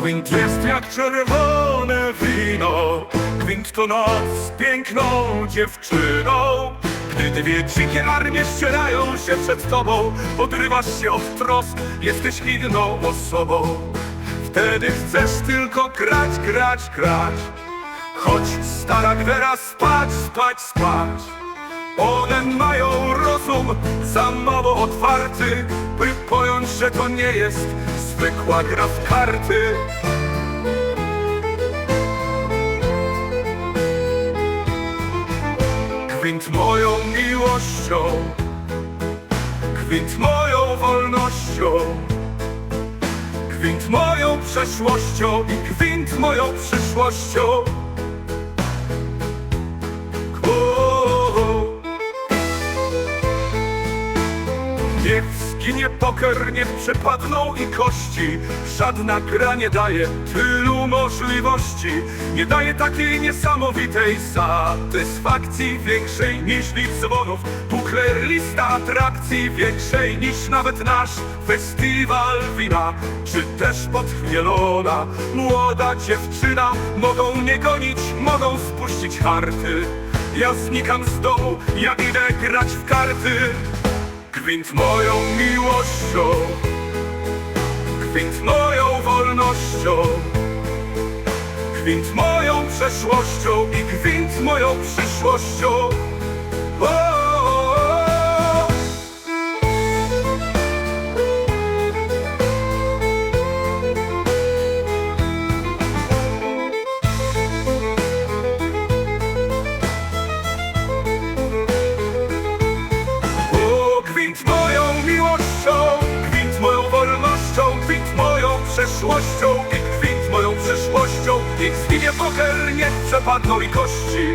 Gwint jest jak czerwone wino. Gwint to noc piękną dziewczyną. Gdy dwie dzikie armie ścierają się przed tobą Odrywasz się od trosk, jesteś inną osobą. Wtedy chcesz tylko grać, grać, grać. Choć stara gwera spać, spać, spać. One mają rozum za mało otwarty By pojąć, że to nie jest zwykła gra w karty. Gwint moją miłością. Gwint moją wolnością. Gwint moją przeszłością i gwint moją przyszłością. Niech zginie poker, niech przepadną i kości. Żadna gra nie daje tylu możliwości. Nie daje takiej niesamowitej satysfakcji. Większej niż liczb dzwonów. Bukler lista atrakcji. Większej niż nawet nasz festiwal wina. Czy też podchmielona młoda dziewczyna? Mogą mnie gonić, mogą spuścić harty. Ja znikam z domu, ja idę grać w karty Gwint moją miłością. Gwint moją wolnością. Gwint moją przeszłością I gwint moją przyszłością przeszłością i gwint moją przyszłością. Niech zginie poker, niech przepadną i kości.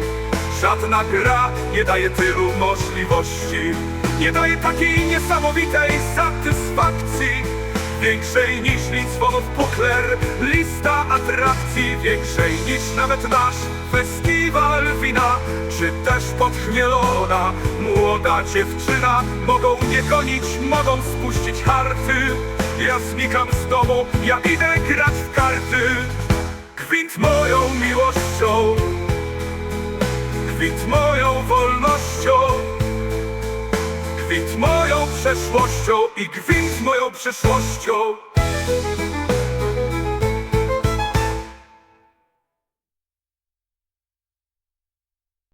Żadna gra nie daje tylu możliwości. Nie daje takiej niesamowitej satysfakcji. Większej niż nic dzwonów pukler Lista atrakcji większej niż nawet nasz festiwal wina Czy też podchmielona młoda dziewczyna Mogą mnie gonić, mogą spuścić harty Ja znikam z domu, ja idę grać w karty. Gwint moją miłością. Gwint moją wolnością. Gwint moją przeszłością i gwint moją przyszłością